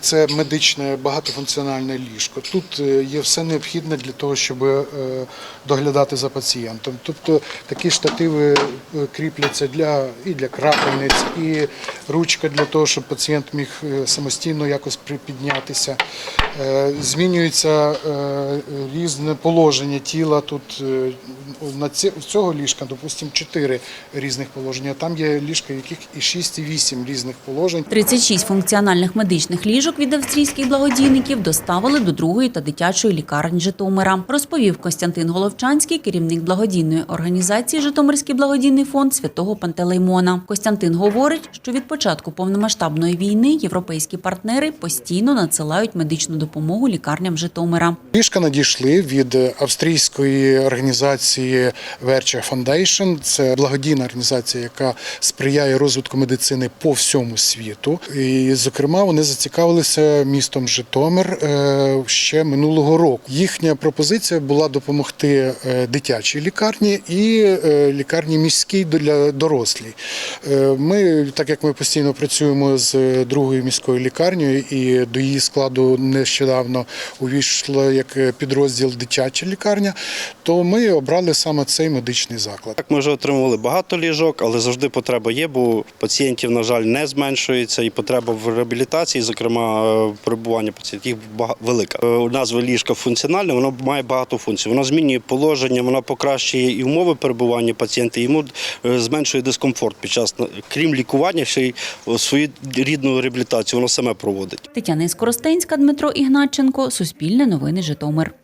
Це медичне багатофункціональне ліжко. Тут е, є все необхідне для того, щоб е, доглядати за пацієнтом. Тобто такі штативи е, кріпляться для і для крапельниць, і ручка для того, щоб пацієнт міг самостійно якось припіднятися. Змінюється різне положення тіла. Тут на цього ліжка, допустимо, чотири різних положення. Там є ліжка, в яких і 6, і 8 різних положень. 36 функціональних медичних ліжок від австрійських благодійників доставили до другої та дитячої лікарні Житомира, розповів Костянтин Головчанський, керівник благодійної організації Житомирський благодійний фонд святого Пантелеймона. Костянтин говорить, що від початку повномасштабної війни європейські партнери постійно надсилають медичну допомогу лікарням Житомира. Ліжка надійшли від австрійської організації Vercha Foundation. Це благодійна організація, яка сприяє розвитку медицини по всьому світу. І, зокрема, вони зацікавилися містом Житомир е, ще минулого року. Їхня пропозиція була допомогти е, дитячій лікарні і е, лікарні міській для дорослій. Е, Ми, так як ми постійно працюємо з другою міською лікарнею, і до її складу нещодавно увійшла як підрозділ дитяча лікарня, то ми обрали саме цей медичний заклад. Так, ми вже отримували багато ліжок, але завжди потреба є, бо пацієнтів, на жаль, не зменшується, і потреба в реабілітації, зокрема е, перебування пацієнтів, велика. Е, Назва ліжка функціональна, воно має багато функцій. Воно змінює положення, воно покращує і умови перебування пацієнта, йому е, зменшує дискомфорт під час, крім лікування, ще й свою рідну реабілітацію воно саме проводить. Тетяна Скоростенська, Дмитро Ігнатченко, Суспільне новини Житомир.